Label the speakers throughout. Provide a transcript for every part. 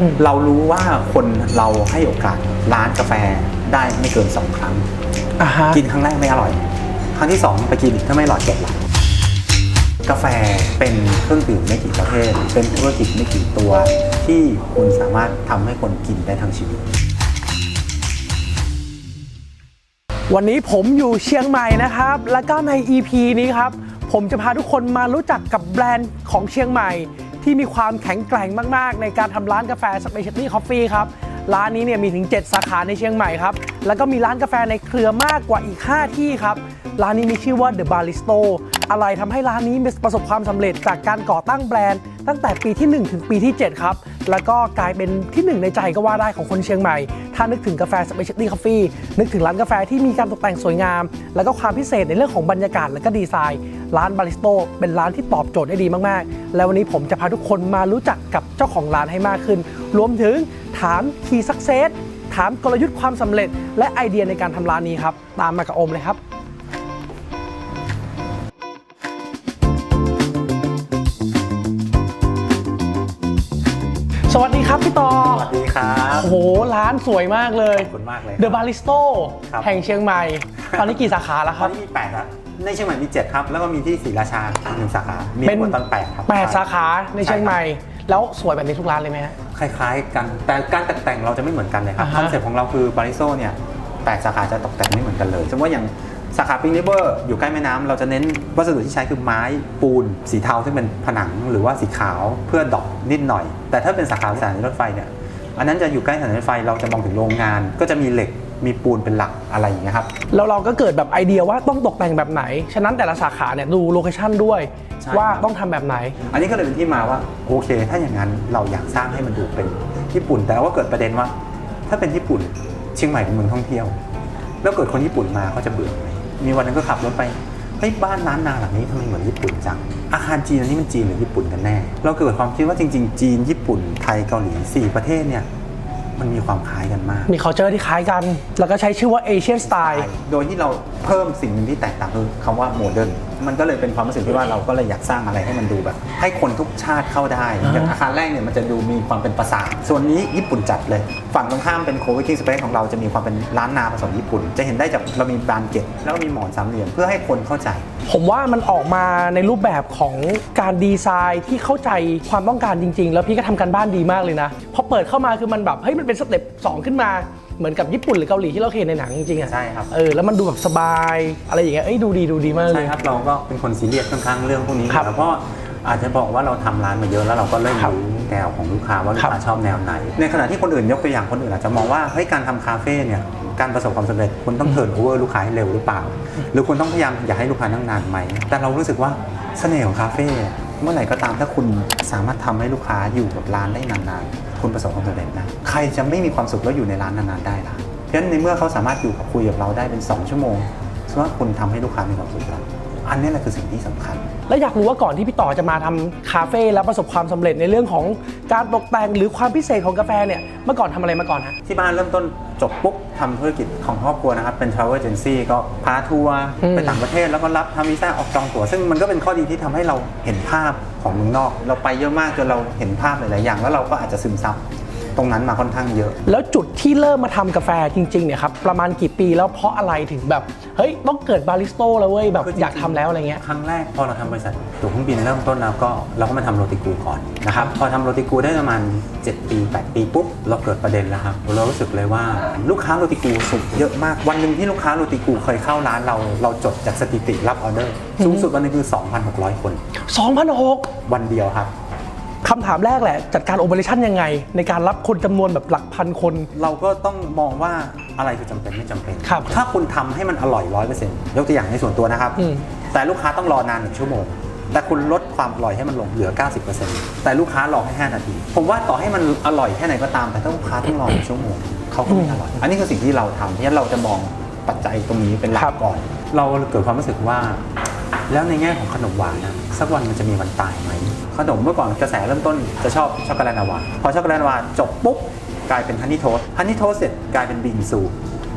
Speaker 1: อืม
Speaker 2: เรารู้ว่าคนเราให้โอกาสร้านกาแฟได้ไม่เกินสองครั้ง
Speaker 1: อ่าฮะ
Speaker 2: กินครั้งแรกไม่อร่อย ครั้งที่สองไปกินอีกถ้าไม่อร่อยจบละกาแฟเป็นเครื่องดื่มไม่กี่ประเภท เป็นธุรกิจไม่กี่ตัว ที่คุณสามารถทำให้คนกินได้ทั้งชีวิต
Speaker 1: วันนี้ผมอยู่เชียงใหม่นะครับ แล้วก็ใน EP นี้ครับ ผมจะพาทุกคนมารู้จักกับแบรนด์ของเชียงใหม่ ที่มีความแข็งแกร่งมาก ๆ ในการทำร้านกาแฟ Specialty Coffee ครับ ร้านนี้เนี่ยมีถึง 7 สาขาในเชียงใหม่ครับ แล้วก็มีร้านกาแฟในเครือมากกว่าอีก 5 ที่ครับ ร้านนี้มีชื่อว่า The Baristo อะไรทำให้ร้านนี้ประสบความสำเร็จจากการก่อตั้งแบรนด์ ตั้งแต่ปีที่ 1 ถึงปีที่ 7 ครับ แล้วก็กลายเป็นที่ 1 ในใจก็ว่าได้ของคนเชียงใหม่ ถ้านึกถึงกาแฟ Specialty Coffee นึกถึงร้านกาแฟที่มีการตกแต่งสวยงาม แล้วก็ความพิเศษในเรื่องของบรรยากาศและก็ดีไซน์ร้านบาริสโตเป็นร้านที่ตอบโจทย์ได้ดีมากๆ แล้ววันนี้ผมจะพาทุกคนมารู้จักกับเจ้าของร้านให้มากขึ้น รวมถึงถามคีย์สักเซสถามกลยุทธ์ความสำเร็จ และไอเดียในการทำร้านนี้ครับ ตามมากับโอมเลยครับสวัสดีครับพี่ต่อ
Speaker 2: สวัสดีครับ
Speaker 1: โอ้โห ร้านสวยมากเลย
Speaker 2: ขอบคุณมากเลย
Speaker 1: The Baristo
Speaker 2: ครับ
Speaker 1: แห่งเชียงใหม่ ตอนนี้กี่สาขาแล้วค
Speaker 2: ตอ
Speaker 1: รั
Speaker 2: น
Speaker 1: บ
Speaker 2: นี้มี8ครับ ในเชียงใหม่มี 7 ครับ แล้วก็มีที่ศรีราชาอีกหนึ่งสาขา มี
Speaker 1: เป็น
Speaker 2: ทั้งหมดตั้งแปดครับ
Speaker 1: แปดสาขาในเชียงใหม่ แล้วสวยแบบนี้ทุกร้านเลยไหมฮะ
Speaker 2: คล้ายๆกัน แต่การตกแต่งเราจะไม่เหมือนกันเลยครับ
Speaker 1: อ่า
Speaker 2: ค
Speaker 1: ฮะ
Speaker 2: อนเซ็ปต์ของเราคือบาริโซเนี่ยแปดสาขาจะตกแต่งไม่เหมือนกันเลย สมมติว่าอย่างสาขาปิงลิเวอร์อยู่ใกล้แม่น้ำเราจะเน้นวัสดุที่ใช้คือไม้ปูน สีเทาซึ่งเป็นผนังหรือว่าสีขาวเพื่อดอกนิดหน่อย แต่ถ้าเป็นสาขาสถานีรถไฟเนี่ย อันนั้นจะอยู่ใกล้สถานีรถไฟเราจะมองถึงโรงงาน ก็จะมีเหล็ก มีปูนเป็นหลักอะไรอย่างเงี้ยครับ
Speaker 1: แล้วเราก็เกิดแบบไอเดียว่าต้องตกแต่งแบบไหน ฉะนั้นแต่ละสาขาเนี่ยดูโลเคชั่นด้วย
Speaker 2: ใช่
Speaker 1: ว่า
Speaker 2: ครับ
Speaker 1: ต้องทำแบบไหน
Speaker 2: อันนี้ก็เลยเป็นที่มาว่าโอเค ถ้าอย่างนั้นเราอยากสร้างให้มันดูเป็นญี่ปุ่น แต่ว่าเกิดประเด็นว่า ถ้าเป็นญี่ปุ่นเชียงใหม่เป็นเมืองท่องเที่ยว แล้วเกิดคนญี่ปุ่นมาเขาจะเบื่อไหมมีวันหนึงก็ขับรถไปเฮ้ยบ้านร้านนาหลังนี้ทำไมเหมือนญี่ปุ่นจังอาคารจีนอันนี้มันจีนหรือญี่ปุ่นกันแน่ เราเกิดความคิดว่าจริง ๆ จีนญี่ปุ่นไทยเกาหลีสี่ประเทศเนี่ย มันมีความคล้ายกันมาก
Speaker 1: มี culture ที่คล้ายกัน แล้วก็ใช้ชื่อว่า Asian Style
Speaker 2: โดยที่เราเพิ่มสิ่งหนึ่งที่แตกต่างคือคำว่าโมเดิร์น มันก็เลยเป็นความรู้สึกที่ว่าเราก็เลยอยากสร้างอะไรให้มันดูแบบ ให้คนทุกชาติเข้าได้
Speaker 1: อ่า
Speaker 2: อย่างอาคารแรกเนี่ยมันจะดูมีความเป็นประสาทส่วนนี้ญี่ปุ่นจัดเลย ฝั่งตรงข้ามเป็น co-working space ของเราจะมีความเป็นร้านนาผสมญี่ปุ่น จะเห็นได้จากเรามีบานเกตแล้วก็มีหมอนสามเหลี่ยมเพื่อให้คนเข้าใจ
Speaker 1: ผมว่ามันออกมาในรูปแบบของการดีไซน์ที่เข้าใจความต้องการจริง ๆ แล้วพี่ก็ทำการบ้านดีมากเลยนะพอเปิดเข้ามาคือมันแบบเฮ้ยมันเป็นสเต็ปสองขึ้นมา เหมือนกับญี่ปุ่นหรือเกาหลีที่เราเคยเห็นในหนังจริงๆอะ
Speaker 2: ใช่ครับ
Speaker 1: เออแล้วมันดูแบบสบายอะไรอย่างเงี้ยเอ้ยดูดีดูดีมากเล
Speaker 2: ใช่
Speaker 1: ย
Speaker 2: ครับเราก็เป็นคนซีเรียสค่อนข้างเรื่องพวกนี้
Speaker 1: ครับ
Speaker 2: แล้วเพราะอาจจะบอกว่าเราทำร้านมาเยอะแล้วเราก็เริ่ม
Speaker 1: ครับ
Speaker 2: รู้แนวของลูกค้าว่าลู
Speaker 1: ครั
Speaker 2: ก
Speaker 1: บ
Speaker 2: ค้าชอบแนวไหน ในขณะที่คนอื่นยกตัวอย่างคนอื่นอาจจะมองว่าเฮ้ยการทำคาเฟ่เนี่ยการประสบความสำเร็จคุณต้องเทิร์นโอเวอร์ลูกค้าให้เร็วหรือเปล่า หรือคุณต้องพยายามอยากให้ลูกค้านั่งนานไหมแต่เรารู้สึกว่าเสน่ห์ของคาเฟ่ เมื่อไหร่ก็ตามถ้าคุณสามารถทำให้ลูกค้าอยู่กับร้านได้นานๆ คุณประสบความสำเร็จนะ ใครจะไม่มีความสุขแล้วอยู่ในร้านนานๆได้ล่ะเพราะฉะนั้นในเมื่อเขาสามารถอยู่กับคุยกับเราได้เป็นสองชั่วโมงแสดงว่าคุณทำให้ลูกค้ามีความสุขแล้ว อันนี้แหละคือสิ่งที่สำคัญ
Speaker 1: แล้วอยากรู้ว่าก่อนที่พี่ต่อจะมาทำคาเฟ่แล้วประสบความสำเร็จในเรื่องของการตกแต่งหรือความพิเศษของกาแฟเนี่ยเมื่อก่อนทำอะไรมาก่อนฮะ
Speaker 2: ที่บ้านเริ่มต้นจบปุ๊บทำธุรกิจของครอบครัวนะครับ เป็น travel agency ก็พาทัวร์
Speaker 1: อืม
Speaker 2: ไปต่างประเทศแล้วก็รับทำวีซ่าออกจองตั๋วซึ่งมันก็เป็นข้อดีที่ทำให้เราเห็นภาพของเมืองนอก เราไปเยอะมากจนเราเห็นภาพหลาย ๆ อย่าง แล้วเราก็อาจจะซึมซับ ตรงนั้นมาค่อนข้างเยอะ
Speaker 1: แล้วจุดที่เริ่มมาทำกาแฟจริงๆเนี่ยครับประมาณกี่ปีแล้วเพราะอะไรถึงแบบ เฮ้ย ต้องเกิดบาริสโต้แล้วเว้ยแบบ
Speaker 2: คือจริงๆ
Speaker 1: อยากทำแล้วอะไรเงี้ย
Speaker 2: ครั้งแรกพอเราทำบริษัทตั๋วเครื่องบินเริ่มต้นแล้วก็เราก็มาทำโรติกูก่อนนะครับพอทำโรติกูได้ประมาณ 7 ปี 8 ปีปุ๊บเราเกิดประเด็นแล้วครับเรารู้สึกเลยว่าลูกค้าโรติกูสุกเยอะมากวันหนึ่งที่ลูกค้าโรติกูเคยเข้าร้านเราเราจดจากสถิติรับออเดอร์สูงสุดวันหนึงคือ 2,600 คน
Speaker 1: 2006
Speaker 2: วันเดียวครับ
Speaker 1: คำถามแรกแหละ จัดการโอเปอเรชั่นยังไง ในการรับคนจำนวนแบบหลักพันคน
Speaker 2: เราก็ต้องมองว่าอะไรคือจำเป็นไม่จำเป็น
Speaker 1: ครับ
Speaker 2: ถ้าคุณทำให้มันอร่อยร้อยเปอร์เซ็นต์ยกตัวอย่างในส่วนตัวนะครับ
Speaker 1: อืม
Speaker 2: แต่ลูกค้าต้องรอนานหนึ่งชั่วโมง แต่คุณลดความอร่อยให้มันลงเหลือ 90%แต่ลูกค้ารอแค่5นาที ผมว่าต่อให้มันอร่อยแค่ไหนก็ตาม แต่ถ้าลูกค้าต้องรอหนึ่งชั่วโมงเขาก็ไม่อร่อย อันนี้คือสิ่งที่เราทำเพราะฉะนั้นเราจะมองปัจจัยตรงนี้เป็นหลั
Speaker 1: ครั
Speaker 2: ก
Speaker 1: บ
Speaker 2: ก่อน เราเกิดความรู้สึกว่า แล้วในแง่ของขนมหวานนะสักวันมันจะมีวันตายไหมขนมเมื่อก่อนกระแสเริ่มต้นจะชอบช็อกโกแลตนาวาพอช็อกโกแลตนาวาจบปุ๊บกลายเป็นฮันนี่โทสฮันนี่โทสเสร็จกลายเป็นบิงซู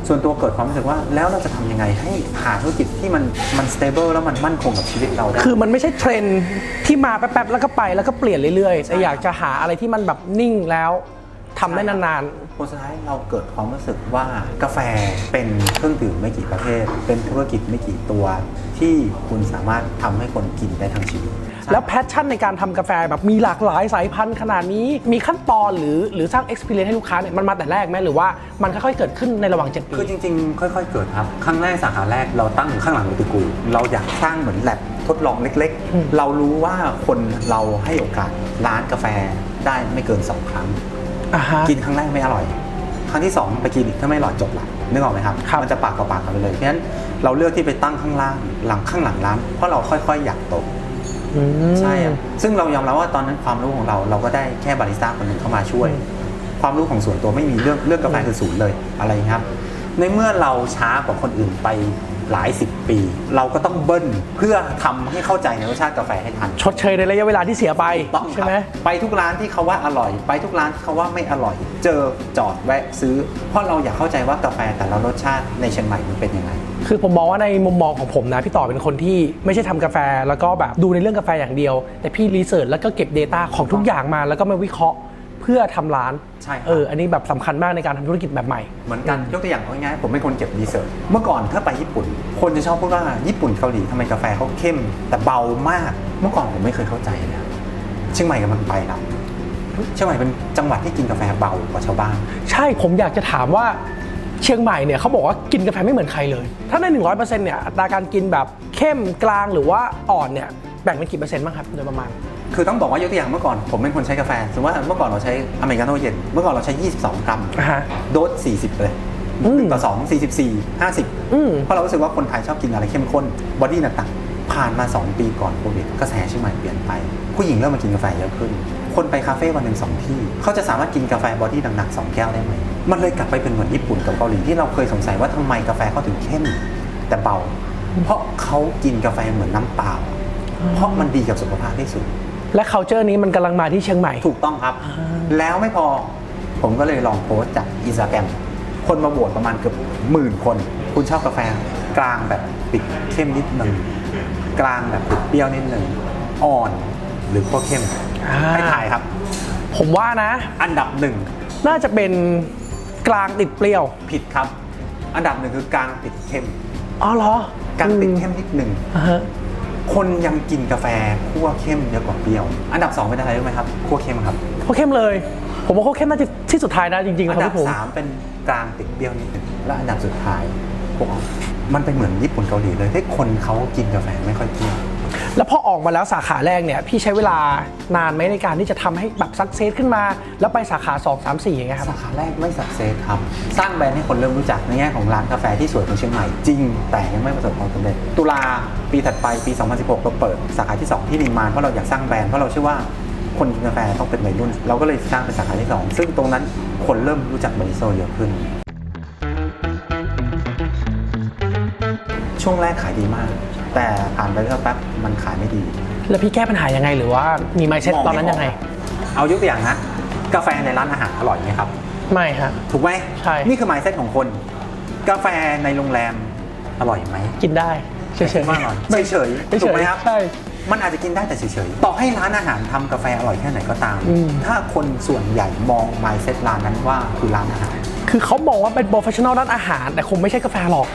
Speaker 2: ส่วนตัวเกิดความรู้สึกว่าแล้วเราจะทำยังไงให้หาธุรกิจที่มันมันสเตเบิลแล้วมันมั่นคงกับชีวิตเราได้
Speaker 1: คือมันไม่ใช่เทรนที่มาแป๊บๆแล้วก็ไปแล้วก็เปลี่ยนเรื่อยๆ แต่อยากจะหาอะไรที่มันแบบนิ่งแล้ว ทำได้นาน
Speaker 2: ผลสุดท้ายเราเกิดความรู้สึกว่ากาแฟเป็นเครื่องดื่มไม่กี่ประเภท เป็นธุรกิจไม่กี่ตัว ที่คุณสามารถทำให้คนกินได้ทั้งชีวิต
Speaker 1: ๆแล้วแพชชั่นในการทำกาแฟแบบมีหลากหลายสายพันธุ์ขนาดนี้ มีขั้นตอนหรือหรือสร้าง experience ให้ลูกค้าเนี่ยมันมาแต่แรกไหมหรือว่ามันค่อยๆเกิดขึ้นในระหว่าง 7 ปี
Speaker 2: คือจริงๆ ค่อยๆ เกิดครับ ครั้งแรกสาขาแรกเราตั้งอยู่ข้างหลังโรติกูลเราอยากสร้างเหมือนแลบทดลองเล็ก
Speaker 1: อืม
Speaker 2: ๆ เรารู้ว่าคนเราให้โอกาสร้านกาแฟได้ไม่เกิน 2 ครั้ง
Speaker 1: อ่าฮะ
Speaker 2: กินครั้งแรกไม่อร่อย ครั้งที่2ไปกินอีกถ้าไม่อร่อยจบละนึกออกไหมครับ
Speaker 1: ครับ
Speaker 2: มันจะปากต่อปากกันไปเลย เพราะฉะนั้นเราเลือกที่ไปตั้งข้างล่างหลังข้างหลังร้าน เพราะเราค่อยๆ อยากโต
Speaker 1: อืม
Speaker 2: ใช่ครับซึ่งเรายอมรับว่าตอนนั้นความรู้ของเราเราก็ได้แค่บาริสต้าคนหนึ่งเข้ามาช่วย ความรู้ของส่วนตัวไม่มีเรื่องเรื่องกาแฟคือศูนย์เลยอะไรครับ ในเมื่อเราช้ากว่าคนอื่นไปหลายสิบปี เราก็ต้องเบิ้ลเพื่อทำให้เข้าใจในรสชาติกาแฟให้ทัน
Speaker 1: ชดเชยในระยะเวลาที่เสียไป
Speaker 2: ต้อง
Speaker 1: ใช่ไหม
Speaker 2: ครับไปทุกร้านที่เขาว่าอร่อย ไปทุกร้านที่เขาว่าไม่อร่อย เจอจอดแวะซื้อ เพราะเราอยากเข้าใจว่ากาแฟแต่ละรสชาติในเชียงใหม่มันเป็นยังไง
Speaker 1: คือผมมองว่าในมุมมองของผมนะพี่ต่อเป็นคนที่ไม่ใช่ทำกาแฟ แล้วก็แบบดูในเรื่องกาแฟอย่างเดียว แต่พี่รีเสิร์ชแล้วก็เก็บ Data ของทุกอย่างมาแล้วก็มาวิเคราะห์เพื่อทำร้าน
Speaker 2: ใช่ครับ
Speaker 1: เอออันนี้แบบสำคัญมากในการทำธุรกิจแบบใหม่
Speaker 2: เหมือนกันยกตัวอย่างง่ายๆผมเป็นคนเก็บรีเสิร์ชเมื่อก่อนถ้าไปญี่ปุ่น คนจะชอบพูดว่าญี่ปุ่นเกาหลีทำไมกาแฟเขาเข้ม แต่เบามาก เมื่อก่อนผมไม่เคยเข้าใจนะเชียงใหม่กำลังไปแล้วเชียงใหม่เป็นจังหวัดที่กินกาแฟเบากว่าชาวบ้าน
Speaker 1: ใช่ผมอยากจะถามว่าเชียงใหม่เนี่ยเขาบอกว่ากินกาแฟไม่เหมือนใครเลย ถ้าใน 100%เนี่ยอัตราการกินแบบเข้มกลางหรือว่าอ่อนเนี่ยแบ่งเป็นกี่เปอร์เซ็นต์บ้างครับโดยประมาณ
Speaker 2: คือต้องบอกว่ายกตัวอย่างเมื่อก่อนผมเป็นคนใช้กาแฟสมมติว่าเมื่อก่อนเราใช้อเมริกาโน่เย็นเมื่อก่อนเราใช้ 22 กรัม
Speaker 1: อ่าฮะ
Speaker 2: โดส40 เลย
Speaker 1: อืม
Speaker 2: 1ต่อ2 44 50
Speaker 1: อืม
Speaker 2: เพราะเรารู้สึกว่าคนไทยชอบกินอะไรเข้มข้นบอดี้หนักๆผ่านมา 2 ปีก่อนโควิดกระแสเชียงใหม่เปลี่ยนไป ผู้หญิงเริ่มมากินกาแฟเยอะขึ้น คนไปคาเฟ่วันหนึ่งสองที่ เขาจะสามารถกินกาแฟบอดี้หนักๆสองแก้วได้ไหมมันเลยกลับไปเป็นเหมือนญี่ปุ่นกับเกาหลีที่เราเคยสงสัยว่าทำไมกาแฟเขาถึงเข้มแต่เบา เพราะเขากินกาแฟเหมือนน้ำเปล่า เพราะมันดีกับสุขภาพที่สุด
Speaker 1: และ culture นี้มันกำลังมาที่เชียงใหม่
Speaker 2: ถูกต้องครับ แล้วไม่พอผมก็เลยลองโพสต์จากอินสตาแกรมคนมาโหวตประมาณเกือบหมื่นคน คุณชอบกาแฟกลางแบบปิดเข้มนิดหนึ่งกลางแบบปิดเปรี้ยวนิดหนึ่งอ่อนหรือขั้วเข้ม
Speaker 1: อ่า
Speaker 2: ให้ถ่ายครับ
Speaker 1: ผมว่านะ
Speaker 2: อันดับหนึ่ง
Speaker 1: น่าจะเป็นกลางติดเปรี้ยว
Speaker 2: ผิดครับ อันดับหนึ่งคือกลางติดเข้ม
Speaker 1: อ๋อเหรอ ก
Speaker 2: ลางติดเข้มนิดหนึ่ง
Speaker 1: อ่าฮะ
Speaker 2: คนยังกินกาแฟคั่วเข้มเยอะกว่าเปรี้ยว อันดับสองเป็นอะไรรู้ไหมครับคั่วเข้มครับ
Speaker 1: เขาเข้มเลย ผมว่าเขาเข้มน่าจะที่สุดท้ายนะจริงๆ
Speaker 2: อั
Speaker 1: นะ
Speaker 2: น
Speaker 1: ค
Speaker 2: ดั
Speaker 1: รับบพี่ผม
Speaker 2: สามเป็นกลางติดเปรี้ยวนิดหนึ่งและอันดับสุดท้ายพวกมันเป็นเหมือนญี่ปุ่นเกาหลีเลยที่คนเขากินกาแฟไม่ค่อยเปรี้ยว
Speaker 1: แล้วพอออกมาแล้วสาขาแรกเนี่ยพี่ใช้เวลานานไหมในการที่จะทำให้แบบซักเซสขึ้นมา แล้วไปสาขา 2 3 4อย่างเงี้ยครับ
Speaker 2: สาขาแรกไม่สักเซสครับ สร้างแบรนด์ให้คนเริ่มรู้จักในแง่ของร้านกาแฟที่สวยของเชียงใหม่จริง แต่ยังไม่ประสบความสำเร็จ ตุลาปีถัดไปปี 2016 เราเปิดสาขาที่ 2 ที่นิมมานเพราะเราอยากสร้างแบรนด์เพราะเราเชื่อว่าคนกินกาแฟต้องเป็นวัยรุ่น เราก็เลยสร้างเป็นสาขาที่ 2 ซึ่งตรงนั้นคนเริ่มรู้จักบริโซเยอะขึ้น ช่วงแรกขายดีมาก แต่ผ่านไปสักแป๊บมันขายไม่ดี
Speaker 1: แล้วพี่แก้ปัญหายังไงหรือว่ามีไมเซ็ตตอนนั้นยังไง
Speaker 2: เอายกตัวอย่างนะกาแฟในร้านอาหารอร่อยไหมครับ
Speaker 1: ไม่ฮะ
Speaker 2: ถูกไหม
Speaker 1: ใช่
Speaker 2: นี่คือ mindset ของคน กาแฟในโรงแรมอร่อยไหม
Speaker 1: กินได้เฉยๆ
Speaker 2: ว่าอร่อยเฉยๆถูกไหมครับ
Speaker 1: ใช่
Speaker 2: มันอาจจะกินได้แต่เฉยๆ ต่อให้ร้านอาหารทำกาแฟอร่อยแค่ไหนก็ตาม
Speaker 1: อืม
Speaker 2: ถ้าคนส่วนใหญ่มอง mindset ร้านนั้นว่าคือร้านอาหาร
Speaker 1: คือเขามองว่าเป็นโปรเฟชชั่นอลด้านอาหาร แต่คงไม่ใช่กาแฟหรอก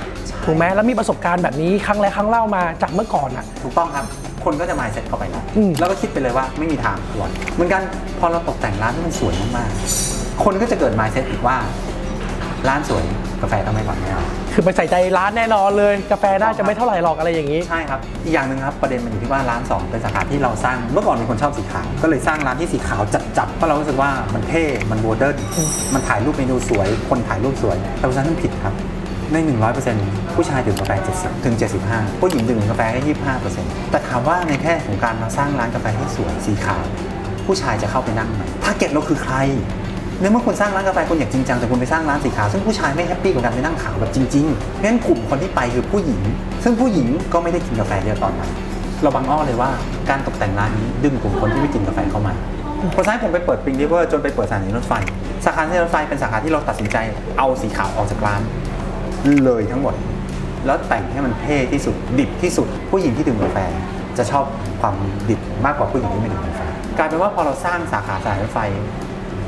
Speaker 1: ถูกไหมแล้วมีประสบการณ์แบบนี้ครั้งแล้วครั้งเล่ามาจากเมื่อก่อนอะ
Speaker 2: ถูกต้องครับ คนก็จะ mindset เข้าไปแล้ว
Speaker 1: อืม
Speaker 2: แล้วก็คิดไปเลยว่าไม่มีทางอร่อยเหมือนกันพอเราตกแต่งร้านที่มันสวยมากๆคนก็จะเกิด mindset อีกว่า ร้านสวยกาแฟต้องไม่หวานแน่นอน
Speaker 1: คือไปใส่ใจร้านแน่นอนเลย กาแฟน่าจะไม่เท่าไหร่หรอกอะไรอย่างนี้
Speaker 2: ใช่ครับ อีกอย่างหนึ่งครับประเด็นมันอยู่ที่ว่าร้าน 2 เป็นสาขาที่เราสร้างเมื่อก่อนมีคนชอบสีขาว ก็เลยสร้างร้านที่สีขาวจัดๆเพราะเรารู้สึกว่ามันเท่ มันโมเดิร์นมันถ่ายรูปเมนูสวย คนถ่ายรูปสวยแต่เพราะฉะนั้นผิดครับใน 100%ผู้ชายดื่มกาแฟ 70 ถึง 75 ผู้หญิงดื่มกาแฟแค่25 แต่ถามว่าในแค่ของการมาสร้างร้านกาแฟให้สวยสีขาว ผู้ชายจะเข้าไปนั่งไหมถ้าเก็ตเราคือใคร ในเมื่อคุณสร้างร้านกาแฟคุณอยากจริงจังแต่คุณไปสร้างร้านสีขาวซึ่งผู้ชายไม่แฮปปี้กับการไปนั่งขาวแบบจริงๆเพราะฉะนั้นกลุ่มคนที่ไปคือผู้หญิง ซึ่งผู้หญิงก็ไม่ได้กินกาแฟเยอะตอนนั้นเราบังอ้อเลยว่าการตกแต่งร้านนี้ดึงกลุ่มคนที่ไม่กินกาแฟเข้ามาพอซ้ายผมไปเปิดปิงริเวอร์จนไปเปิดสถานีรถไฟสถานีรถไฟเป็นสาขาที่เราตัดสินใจเอาสีขาวออกจากร้าน เลยทั้งหมด แล้วแต่งให้มันเท่ที่สุดดิบที่สุด ผู้หญิงที่ดื่มกาแฟจะชอบความดิบมากกว่าผู้หญิงที่ไม่ดื่มกาแฟกลายเป็นว่าพอเราสร้างสาขาสายรถไฟ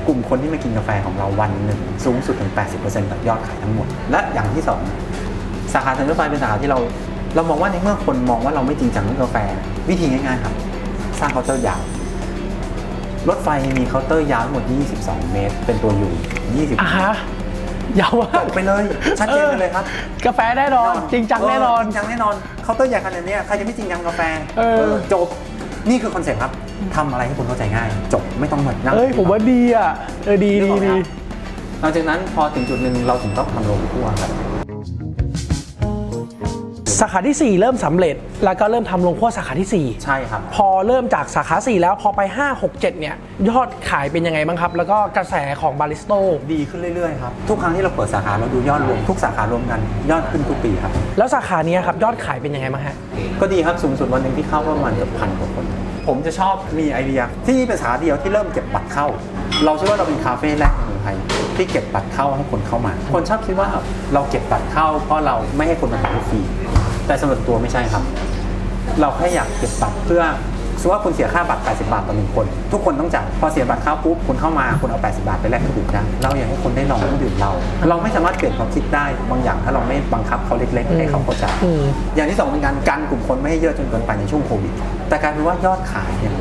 Speaker 2: กลุ่มคนที่มากินกาแฟของเราวันหนึ่งสูงสุดถึง 80%จากยอดขายทั้งหมด และอย่างที่สองสาขาเซ็นทรัลไฟเป็นสาขาที่เรา เรามองว่าในเมื่อคนมองว่าเราไม่จริงจังเรื่องกาแฟ วิธีง่ายๆครับ สร้างเคาน์เตอร์ยาว รถไฟมีเคาน์เตอร์ยาวทั้งหมด 22 เมตร เป็นตัวยู20
Speaker 1: อะฮะยาวมา
Speaker 2: จ
Speaker 1: ก
Speaker 2: บไปเลย ชัดเจนไปเลยครับ
Speaker 1: กาแฟแน่นอน จริงจังแน่นอน
Speaker 2: จริงจังแน่นอนเคาน์เตอร์ใหญ่ขนาดเนี้ยใครจะไม่จริงจังกาแฟ
Speaker 1: เออ
Speaker 2: จบ นี่คือคอนเซ็ปต์ครับทำอะไรให้คนเข้าใจง่าย จบไม่ต้องเหมือนนั่ง
Speaker 1: เอ้ยผมว่าดีอะเออดีดีดี
Speaker 2: หลังจากนั้นพอถึงจุดหนึ่งเราถึงต้องทำโรงคั่วครับ
Speaker 1: สาขาที่ 4 เริ่มสำเร็จ แล้วก็เริ่มทำโรงคั่วสาขาที่
Speaker 2: ใช่ครับ
Speaker 1: 4พอเริ่มจากสาขา 4 แล้วพอไป 5 6 7 เนี่ย ยอดขายเป็นยังไงบ้างครับ แล้วก็กระแสของบาริสโต
Speaker 2: ดีขึ้นเรื่อยๆครับ ทุกครั้งที่เราเปิดสาขาเราดูยอดรวมทุกสาขารวมกันยอดขึ้นทุกปีครับ
Speaker 1: แล้วสาขาเนี้ยครับยอดขายเป็นยังไงบ้างฮะ
Speaker 2: ก็ดีครับสูงสุดวันหนึ่งที่เข้าประมาณเกือบพันกว่าคน ผมจะชอบมีไอเดียที่นี่เป็นสาขาเดียวที่เริ่มเก็บบัตรเข้า เราเชื่อว่าเราเป็นคาเฟ่แรกในเมืองไทยที่เก็บบัตรเข้าให้คนเข้ามา คนชอบคิดว่าเราเก็บบัตรเข้าเพราะเราไม่ให้คนมาถ่ายรูปฟรี แต่สำหรับตัวไม่ใช่ครับ เราแค่อยากเก็บบัตรเพื่อสมมติว่าคุณเสียค่าบัตร 80 บาทต่อหนึ่งคน ทุกคนต้องจ่ายพอเสียบัตรเข้าปุ๊บคุณเข้ามาคุณเอา 80 บาทไปแลกเครื่องดื่มได้เราอยากให้คนได้ลองเครื่องดื่มเรา เราไม่สามารถเปลี่ยนความคิดได้บางอย่างถ้าเราไม่บังคับเขาเล็กๆให้เขาเข้าใจ
Speaker 1: อืม
Speaker 2: อย่างที่สองเป็นการกันกลุ่มคนไม่ให้เยอะจนเกินไปในช่วงโควิด แต่กลารเป็นว่ายอดขายเนี่ย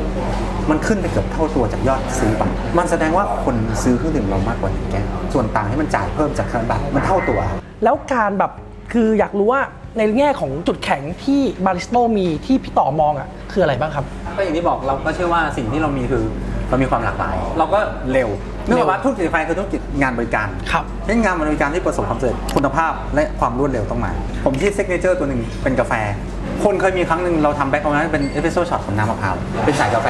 Speaker 2: มันขึ้นไปเกือบเท่าตัวจากยอดซื้อบัตร มันแสดงว่าคนซื้อเครื่องดื่มเรามากกว่าหนึ่งแก้วส่วนต่างที่มันจ่ายเพิ่มจากค่าบัตรมันเท่าตัวครับ
Speaker 1: แล้วการแบบคืออยากรู้ว่า ในแง่ของจุดแข็งที่บาริสโตมีที่พี่ต่อมองอะคืออะไรบ้างครับ
Speaker 2: ก็อย่างที่บอกเราก็เชื่อว่าสิ่งที่เรามีคือเรามีความหลากหลาย เราก็เร็วเนื่องจากว่าธุรกิจไฟคือธุรกิจงานบริการ
Speaker 1: ครับ
Speaker 2: เช่นงานบริการที่ประสบความสำเร็จคุณภาพและความรวดเร็วต้องมา ผมที่เซ g เนเจอร์ตัวหนึ่งเป็นกาแฟ คนเคยมีครั้งหนึ่งเราทำแบ็คของนั้นเป็นเอสเปรสโซ่ช็อตของน้ำมะพร้าวเป็นสายกาแฟ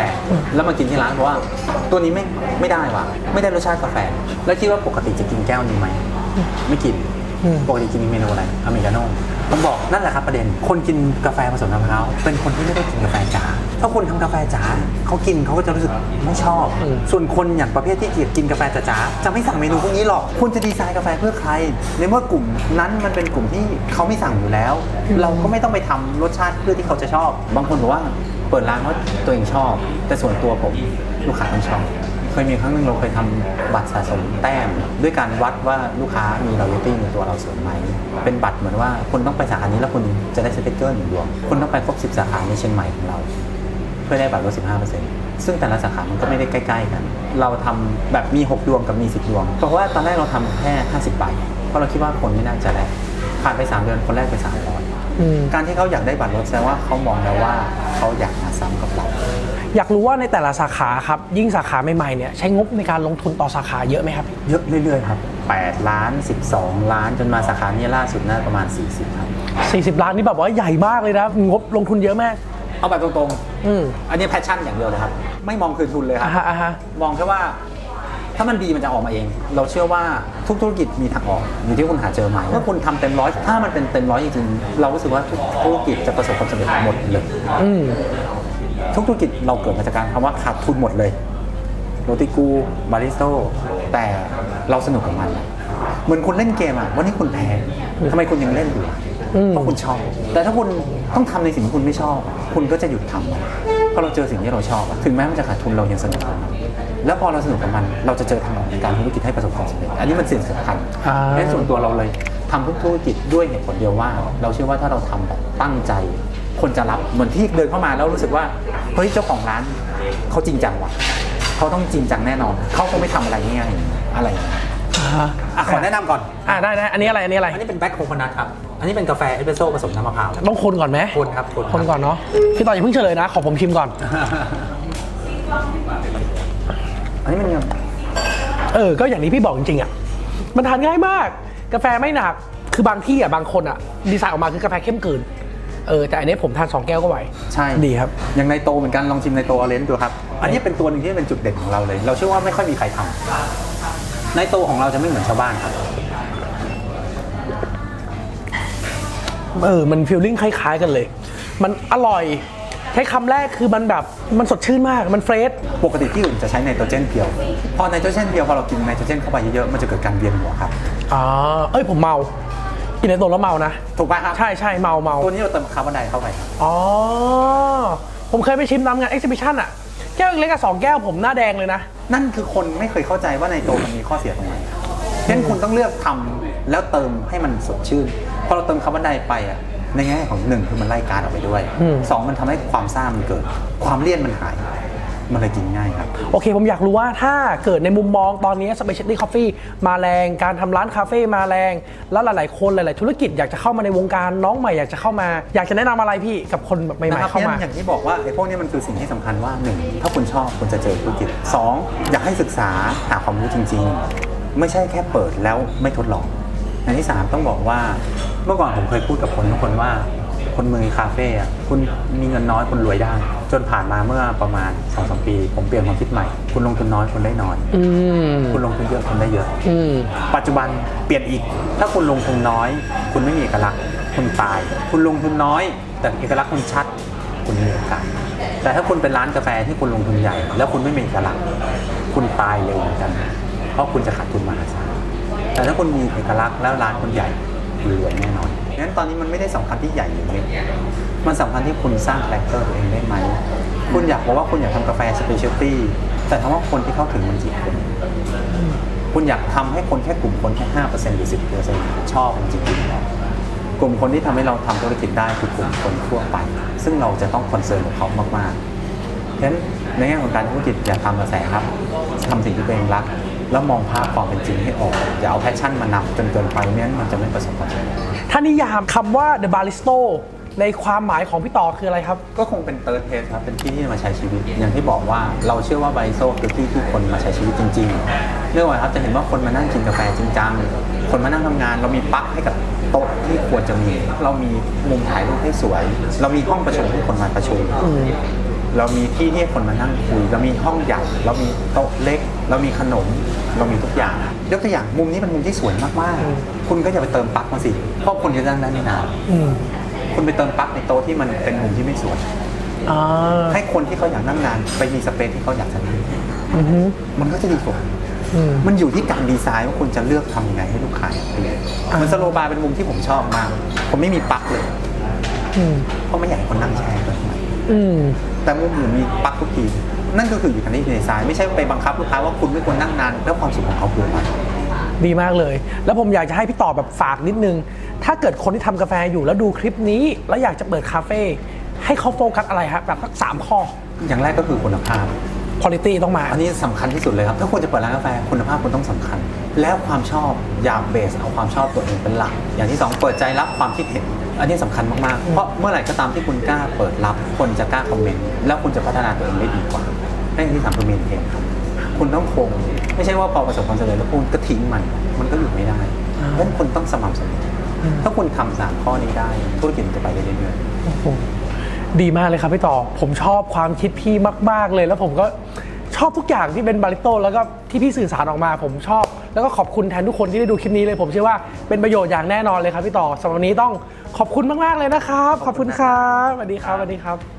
Speaker 2: แล้วมากินที่ร้านเพราะว่าตัวนี้ไม่ไม่ได้ว่ะไม่ได้รสชาติกาแฟ แล้วคิดว่าปกติจะกินแก้วนี้ไหมไม่กิน
Speaker 1: อืม
Speaker 2: ปกติกินเมนูอะไรอเมริกาโน่ผมบอกนั่นแหละครับประเด็น คนกินกาแฟผสมน้ำมะพร้าวเป็นคนที่ไม่ได้กินกาแฟจ๋าถ้าคนทำกาแฟจ๋าเขากินเขาก็จะรู้สึกไม่ชอบ
Speaker 1: อืม
Speaker 2: ส่วนคนอย่างประเภทที่เกลียดกินกาแฟจ๋าๆจะไม่สั่งเมนูพวกนี้หรอกคุณจะดีไซน์กาแฟเพื่อใครในเมื่อกลุ่มนั้นมันเป็นกลุ่มที่เขาไม่สั่งอยู่แล้ว เราก็ไม่ต้องไปทำรสชาติเพื่อที่เขาจะชอบ บางคนบอกว่าเปิดร้านเพราะตัวเองชอบ แต่ส่วนตัวผมลูกค้าต้องชอบ เคยมีครั้งหนึ่งเราเคยทำบัตรสะสมแต้ม ด้วยการวัดว่าลูกค้ามี loyalty ในตัวเราสูงไหม เป็นบัตรเหมือนว่าคุณต้องไปสาขานี้แล้วคุณจะได้สติ๊กเกอร์หนึ่งดวง คุณต้องไปครบ 10 สาขาในเชียงใหม่ของเรา เพื่อได้บัตรลด 15%ซึ่งแต่ละสาขามันก็ไม่ได้ใกล้ ๆ กัน เราทำแบบมี 6 ดวงกับมี 10 ดวง เพราะว่าตอนแรกเราทำแค่ 50 ใบ เพราะเราคิดว่าคนไม่น่าจะแลกผ่านไป 3 เดือนคนแรกไป300
Speaker 1: อืม
Speaker 2: การที่เขาอยากได้บัตรลดแสดงว่าเขามองแล้วว่าเขาอยากมาซ้ำกับเรา
Speaker 1: อยากรู้ว่าในแต่ละสาขาครับ ยิ่งสาขาใหม่ๆเนี่ยใช้งบในการลงทุนต่อสาขาเยอะไหมครับ
Speaker 2: เยอะเรื่อยๆครับ 8 ล้าน 12 ล้านจนมาสาขานี้ล่าสุดน่าประมาณ 40 ครับ
Speaker 1: 40 ล้านนี่แบบว่าใหญ่มากเลยนะงบลงทุนเยอะมาก
Speaker 2: เอาแบบตรง
Speaker 1: อืม
Speaker 2: ๆอันนี้แพชชั่นอย่างเดียวเลยครับ ไม่มองคืนทุนเลยครั
Speaker 1: อ่า
Speaker 2: บ
Speaker 1: ฮะอ่าฮะ
Speaker 2: มองแค่ว่าถ้ามันดีมันจะออกมาเอง เราเชื่อว่าทุกธุรกิจมีทางออกอยู่ที่คุณหาเจอไหมเมื่อคุณทำเต็มร้อยถ้ามันเป็นเต็มร้อยจริงๆเรารู้สึกว่าทุกธุรกิจจะประสบความสำเร็จหมดเลย
Speaker 1: อืม
Speaker 2: ทุกธุรกิจเราเกิดมาจากการคำว่าขาดทุนหมดเลยโรติกูบาริสโตแต่เราสนุกกับมัน เหมือนคุณเล่นเกมอะวันนี้คุณแพ้ทำไมคุณยังเล่นอยู่อะ
Speaker 1: อืม
Speaker 2: เพราะคุณชอบ แต่ถ้าคุณต้องทำในสิ่งที่คุณไม่ชอบ คุณก็จะหยุดทำมันเพราะเราเจอสิ่งที่เราชอบอะถึงแม้มันจะขาดทุนเรายังสนุกกับมันแล้วพอเราสนุกกับมัน เราจะเจอทางออกในการธุรกิจให้ประสบความสำเร็จ อันนี้มันสิ่งสำคัญ
Speaker 1: อ่า
Speaker 2: และส่วนตัวเราเลยทำทุกธุรกิจด้วยเหตุผลเดียวว่า เราเชื่อว่าถ้าเราทำแบบตั้งใจ คนจะรับเหมือนที่เดินเข้ามาแล้วรู้สึกว่าเฮ้ยเจ้าของร้านเขาจริงจังว่ะเขาต้องจริงจังแน่นอนเขาคงไม่ทำอะไรง่ายๆอะไรอย่างเงี้ย
Speaker 1: อ่าฮะ
Speaker 2: อะขอแนะนำก่อน
Speaker 1: อ่าได้ได้อันนี้อะไรอันนี้อะไร
Speaker 2: อันนี้เป็นแบล็คโคโคนัทครับอันนี้เป็นกาแฟเอสเปรสโซ่ผสมน้ำมะพร้าว
Speaker 1: ต้องคนก่อนไหม
Speaker 2: คนครับคน
Speaker 1: คนก่อนเนาะพี่ต่ออย่าเพิ่งเฉลยนะ ขอผมชิมก่อน
Speaker 2: อันนี้มันยัง
Speaker 1: เออ ก็อย่างที่พี่บอกจริงๆอะมันทานง่ายมาก กาแฟไม่หนักคือบางที่อะบางคนอะดีไซน์ออกมาคือกาแฟเข้มเกิน เออแต่อันนี้ผมทานสองแก้วก็ไหว
Speaker 2: ใช่
Speaker 1: ดีครับ
Speaker 2: อย่างในโตเหมือนกันลองชิมในโตออเรนจ์ดูครับ อันนี้เป็นตัวหนึ่งที่เป็นจุดเด่นของเราเลย เราเชื่อว่าไม่ค่อยมีใครทำในโตของเราจะไม่เหมือนชาวบ้านครับ
Speaker 1: เออมันฟีลลิ่งคล้ายๆกันเลย มันอร่อยใช้คำแรกคือมันแบบมันสดชื่นมากมันเฟรช
Speaker 2: ปกติที่อื่นจะใช้ไนโตรเจนเพียว พอไนโตรเจนเพียวพอเรากินไนโตรเจนเข้าไปเยอะๆมันจะเกิดการเวียนหัวครับ
Speaker 1: อ๋อเอ้ยผมเมา กินในตัวแล้วเมานะ
Speaker 2: ถูกป่ะครับ
Speaker 1: ใช่ใช่เมาเมา
Speaker 2: ตัวนี้เราเติมคาร์บอนไดเข้าไปครับ
Speaker 1: อ๋อ ผมเคยไปชิมตามงานเอ็กซิบิชันอะแก้วเล็กกับสองแก้วผมหน้าแดงเลยนะ
Speaker 2: นั่นคือคนไม่เคยเข้าใจว่าในโตมันมีข้อเสียตรงไหนเช่นคุณต้องเลือกทำแล้วเติมให้มันสดชื่นพอเราเติมคาร์บอนไดไปอะในแง่ของหนึ่งคือมันไล่การออกไปด้วย
Speaker 1: อืม
Speaker 2: สองมันทำให้ความซ่ามันเกิด ความเลี่ยนมันหาย มันเลยกินง่ายครับ
Speaker 1: โอเคผมอยากรู้ว่าถ้าเกิดในมุมมองตอนนี้ Specialty Coffee มาแรง การทำร้านคาเฟ่มาแรง แล้วหลาย ๆ คนหลาย ๆ ธุรกิจอยากจะเข้ามาในวงการน้องใหม่อยากจะเข้ามา อยากจะแนะนำอะไรพี่กับคนแบบใหม่
Speaker 2: นะครับ
Speaker 1: ๆเข้ามา
Speaker 2: งั้นอย่างที่บอกว่าไอ้พวกนี้มันคือสิ่งที่สำคัญว่าหนึ่งถ้าคุณชอบคุณจะเจอธุรกิจสองอยากให้ศึกษาหาความรู้จริง ๆ ไม่ใช่แค่เปิดแล้วไม่ทดลองอันที่สามต้องบอกว่าเมื่อก่อนผมเคยพูดกับคนทุกคนว่า คนเมืองคาเฟ่อะคุณมีเงินน้อยคุณรวยได้ จนผ่านมาเมื่อประมาณ2อสปี ผมเปลี่ยนความคิดใหม่ คุณลงทุนน้อยคุณได้น้อย
Speaker 1: อืม
Speaker 2: คุณลงทุนเยอะคุณได้เยอะ
Speaker 1: อืม
Speaker 2: ปัจจุบันเปลี่ยนอีก ถ้าคุณลงทุนน้อย คุณไม่มีเอกลักษณ์คุณตาย คุณลงทุนน้อย แต่เอกลักษณ์คุณชัด คุณมีโอกาสแต่ถ้าคุณเป็นร้านกาแฟที่คุณลงทุนใหญ่ แล้วคุณไม่มีเอกลักษณ์คุณตายเร็วเหมือนกัน เพราะคุณจะขาดทุนมหาศาลแต่ถ้าคุณมีเอกลักษณ์แล้วร้านคุณใหญ่คุณรวยแน่นอน งั้นตอนนี้มันไม่ได้สำคัญที่ใหญ่หรือเล็กมันสำคัญที่คุณสร้างคาแรคเตอร์ตัวเองได้ไหม คุณอยากบอกว่าคุณอยากทำกาแฟสเปเชียลตี้แต่ถามว่าคนที่เข้าถึงมันกี่คนคุณอยากทำให้คนแค่กลุ่มคนแค่ห้าเปอร์เซ็นต์หรือสิบเปอร์เซ็นต์ชอบมันจริงๆหรอกลุ่มคนที่ทำให้เราทำธุรกิจได้คือกลุ่มคนทั่วไป ซึ่งเราจะต้องคอนเซิร์นกับเขามากๆฉะนั้นในแง่ของการธุรกิจอย่าทำกระแสครับทำสิ่งที่ตัวเองรัก แล้วมองภาพความเป็นจริงให้ออก อย่าเอาแพชชั่นมานำจนเกินไปไม่งั้นมันจะไม่ประสบความสำเร็จ
Speaker 1: ถ้านิยามคำว่า The Baristo ในความหมายของพี่ต่อคืออะไรครับ
Speaker 2: ก็คงเป็นเติร์ดเพสครับ เป็นที่ที่มาใช้ชีวิต อย่างที่บอกว่าเราเชื่อว่าไบโซคือที่ที่คนมาใช้ชีวิตจริงๆเรื่องอะไรครับจะเห็นว่าคนมานั่งกินกาแฟจริงจังคนมานั่งทำงาน เรามีปลั๊กให้กับโต๊ะที่ควรจะมี เรามีมุมถ่ายรูปให้สวย เรามีห้องประชุมให้คนมาประชุม เรามีที่ที่ให้คนมานั่งคุยเรามีห้องใหญ่เรามีโต๊ะเล็ก เรามีขนม เรามีทุกอย่างยกตัวอย่างมุมนี้เป็นมุมที่สวยมากๆ คุณก็อย่าไปเติมปลั๊กมาสิเพราะคนจะนั่งได้ไม่นาน
Speaker 1: อืม
Speaker 2: คุณไปเติมปลั๊กในโต๊ะที่มันเป็นมุมที่ไม่สวย
Speaker 1: อ่า
Speaker 2: ให้คนที่เขาอยากนั่งนานไปมีสเปซที่เขาอยากจะนั่ง
Speaker 1: อือฮึ
Speaker 2: มันก็จะดีกว่า
Speaker 1: อืม
Speaker 2: มันอยู่ที่การดีไซน์ว่าคุณจะเลือกทำยังไงให้ลูกค้าดี
Speaker 1: อ่า
Speaker 2: มันสโลบาร์เป็นมุมที่ผมชอบมาก ผมไม่มีปลั๊กเลย
Speaker 1: อืม
Speaker 2: เพราะไม่อยากให้คนนั่งแช่เลย
Speaker 1: อืม
Speaker 2: แต่มุมอื่นมีปลั๊กทุกทีนั่นก็คืออยู่ที่ดีไซน์ไม่ใช่ไปบังคับลูกค้าว่าคุณไม่ควรนั่งนานแล้วความสุขของเขาคืออะไร
Speaker 1: ดีมากเลย แล้วผมอยากจะให้พี่ต่อแบบฝากนิดนึง ถ้าเกิดคนที่ทำกาแฟอยู่แล้วดูคลิปนี้ แล้วอยากจะเปิดคาเฟ่ให้เขาโฟกัสอะไรครับแบบสักสามข้อ
Speaker 2: อย่างแรกก็คือคุณภาพ
Speaker 1: คุณภาพต้องมา
Speaker 2: อันนี้สำคัญที่สุดเลยครับ ถ้าคุณจะเปิดร้านกาแฟคุณภาพคุณต้องสำคัญ แล้วความชอบอย่าเบสเอาความชอบตัวเองเป็นหลัก อย่างที่สองเปิดใจรับความคิดเห็น อันนี้สำคัญมาก ๆ เพราะเมื่อไหร่ก็ตามที่คุณกล้าเปิดรับ คนจะกล้าคอมเมนต์ แล้วคุณจะพัฒนาตัวเองได้ดีกว่าและอย่างที่สามคือเมนเทนครับคุณต้องคง ไม่ใช่ว่าพอประสบความสำเร็จแล้วคุณก็ทิ้งมัน มันก็อยู่ไม่ได้
Speaker 1: อ่า
Speaker 2: เพราะฉะนั้นคุณต้องสม่ำเสมออ
Speaker 1: ม
Speaker 2: ถ้าคุณทำสามข้อนี้ได้ ธุรกิจมันจะไปได้เรื่อยๆ
Speaker 1: โอ้โหดีมากเลยครับพี่ต่อ ผมชอบความคิดพี่มาก ๆ เลย แล้วผมก็ชอบทุกอย่างที่เป็นบาริโต้แล้วก็ที่พี่สื่อสารออกมา ผมชอบ แล้วก็ขอบคุณแทนทุกคนที่ได้ดูคลิปนี้เลย ผมเชื่อว่าเป็นประโยชน์อย่างแน่นอนเลยครับพี่ต่อสำหรับวันนี้ต้อง ขอบคุณมากๆเลยนะครับ ขอบคุณครับสวัสดีครับสวัสดีครับ